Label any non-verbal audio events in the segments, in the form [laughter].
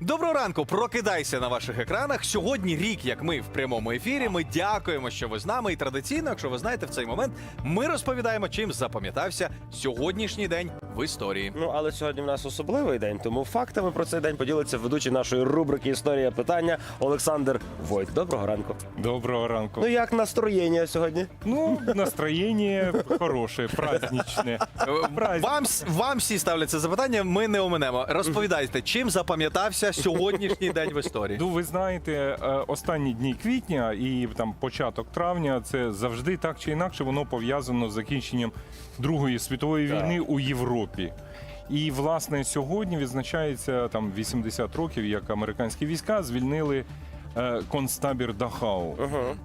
Доброго ранку, прокидайся на ваших екранах. Сьогодні рік, як ми в прямому ефірі. Ми дякуємо, що ви з нами. І традиційно, якщо ви знаєте, в цей момент ми розповідаємо, чим запам'ятався сьогоднішній день в історії. Ну але сьогодні в нас особливий день, тому фактами про цей день поділиться ведучий нашої рубрики Історія питання Олександр Войт. Доброго ранку. Доброго ранку. Ну як настроєння сьогодні? Ну, настроєние хорошее, праздничне. Е, Вам, вам всі ставлять це запитання, ми не оминемо. Розповідайте, чим запам'ятався сьогоднішній день в історії? Ну, ви знаєте, е, останні дні квітня і там початок травня це завжди так чи інакше воно пов'язано з закінченням Другої світової війни у Європі. І власне сьогодні відзначається там 80 років, як американські війська звільнили е, концтабір Дахау. Угу.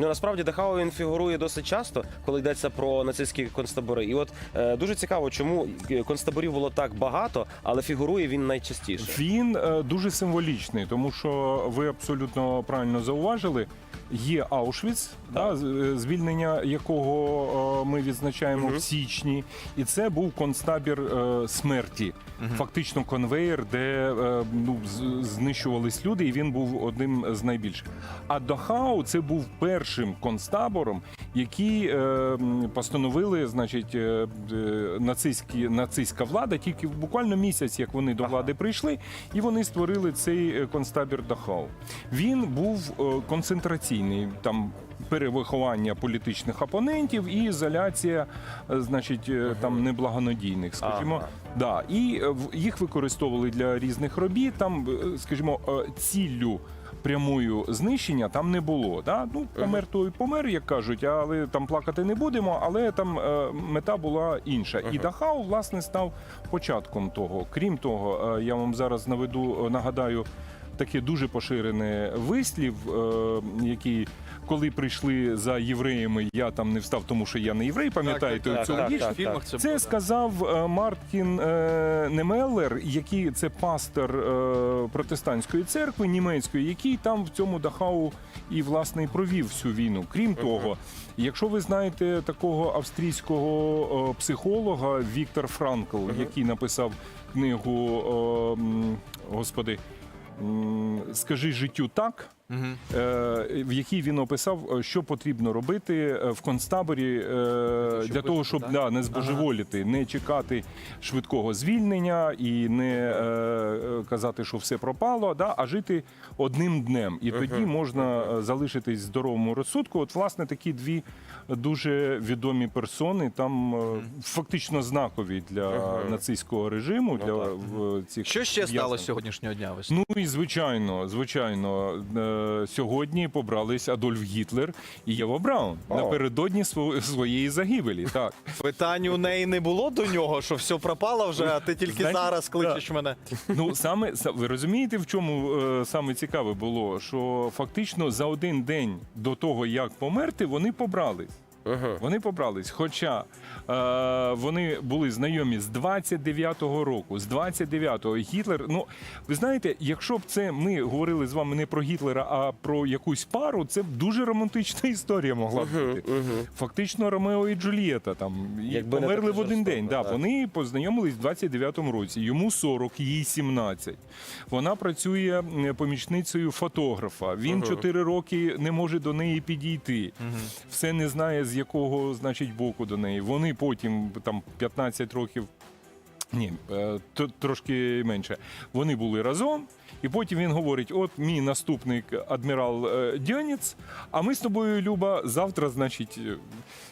Ну насправді Дахау він фігурує досить часто, коли йдеться про нацистські концтабори. І от е, дуже цікаво, чому е, концтаборів було так багато, але фігурує він найчастіше. Він е, дуже символічний, тому що ви абсолютно правильно зауважили. Є Аушвіц, да, е, звільнення якого е, ми відзначаємо в січні, і це був концтабір е, смерті, фактично конвейер, де е, ну, знищувались люди, і він був одним з найбільших. А Дахау це був першим концтабором, який е, постановили, значить, е, нацистські, нацистська влада, тільки буквально місяць, як вони до влади прийшли, і вони створили цей концтабір Дахау. Він був концентраційний, там перевиховання політичних опонентів і ізоляція, е, значить, е, там неблагонадійних, скажімо. Ага. Да, і е, їх використовували для різних робіт. Там, скажімо, ціллю. Прямою знищення там не було. Да? Ну, помер той помер, як кажуть, але там плакати не будемо. Але там е, мета була інша. І Дахау, власне, став початком того. Крім того, е, я вам зараз наведу, нагадаю, таке дуже поширене вислів, е, який коли прийшли за євреями, я там не встав, тому що я не єврей, пам'ятаєте так, цю так, так, це, сказав е, Мартін е, Немеллер, який це пастор е, протестантської церкви німецької, який там в цьому Дахау і власне і провів всю війну. Крім того, якщо ви знаєте такого австрійського е, психолога Віктор Франкл, який написав книгу е, Господи. Скажи життю так, в якій він описав, е, що потрібно робити е, в концтаборі е, для того, щоб да, не збожеволіти, не чекати швидкого звільнення і не е, е, казати, що все пропало, да, а жити одним днем. І тоді можна е, залишитись здоровому розсудку. От, власне, такі дві дуже відомі персони, там е, фактично знакові для нацистського режиму, для в, цих Що ще в'язнів. сталося сьогоднішнього дня? Ну і звичайно, звичайно, е, сьогодні побрались Адольф Гітлер і Єва Браун О. напередодні сво- своєї загибелі. Так Питань у неї не було до нього, що все пропало вже, а ти тільки Знаєте, зараз кличеш мене. ну саме са- ви розумієте, в чому е, саме цікаве було, що фактично за один день до того, як померти, вони побрались. Угу. Вони побрались. Хоча е, вони були знайомі з 29-го року, з 29-го Гітлер. Ну ви знаєте, якщо б це ми говорили з вами не про Гітлера, а про якусь пару, це б дуже романтична історія могла б бути. Фактично, Ромео і Джульєта там і Якби не померли в один жорстоке, день. Да, так. вони познайомились в 29-му році. Йому 40, їй 17. Вона працює помічницею фотографа. Він 4 роки не може до неї підійти. Все не знає, з якого значить боку до неї. Вони потім там 15 років. Ні, е, трошки менше. Вони були разом, і потім він говорить: от мій наступник адмірал е, Дьоніц, а ми з тобою, Люба, завтра, значить, е,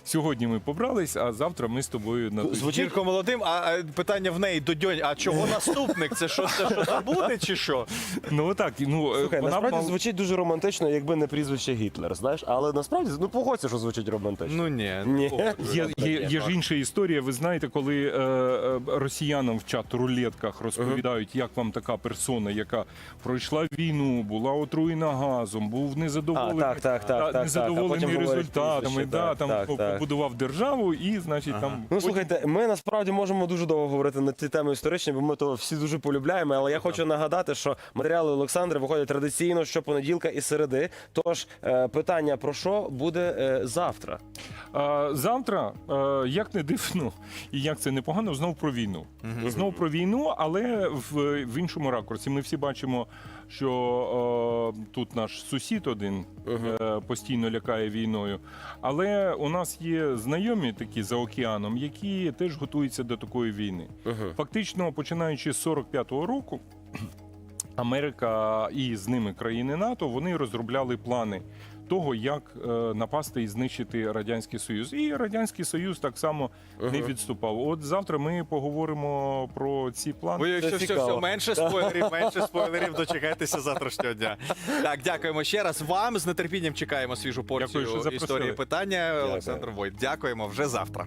сьогодні ми побрались, а завтра ми з тобою на Звучить Тільки молодим, а питання в неї до дьонь, а чого [laughs] наступник? Це що це що це буде, чи що? Ну так, ну Слухай, вона насправді мав- звучить дуже романтично, якби не прізвище Гітлер, знаєш, але насправді ну погодься, що звучить романтично. Ну ні. Ні. Є, є, є ж інша історія. Ви знаєте, коли е, е, росіянам в чат-рулетках розповідають, як вам така персона, яка пройшла війну, була отруєна газом, був незадоволений, А, так, так, так, та- так, так. А потім говорять результатами, прізвище, да, так, там так, так. побудував державу і, значить, там Ну потім- слухайте, ми насправді можемо дуже довго говорити на ці теми історичні, бо ми то всі дуже полюбляємо. Але я хочу нагадати, що матеріали Олександра виходять традиційно щопонеділка і середи. Тож е, питання про що буде е, завтра? А, завтра, е, як не дивно, і як це непогано, знов про війну. Знову про війну, але в, в іншому ракурсі. Ми всі бачимо, що е, тут наш сусід один е, постійно лякає війною. Але у нас є знайомі такі за океаном, які теж готуються до такої війни. Фактично, починаючи з 45-го року. Америка і з ними країни НАТО вони розробляли плани того, як е, напасти і знищити радянський союз. І радянський союз так само не відступав. От завтра ми поговоримо про ці плани. Ви Це все, все, менше спойлерів, менше спойлерів. Дочекайтеся завтрашнього дня. Так, дякуємо ще раз. Вам з нетерпінням чекаємо свіжу порцію Дякую, що історії питання. Олександр Войт. Дякуємо вже завтра.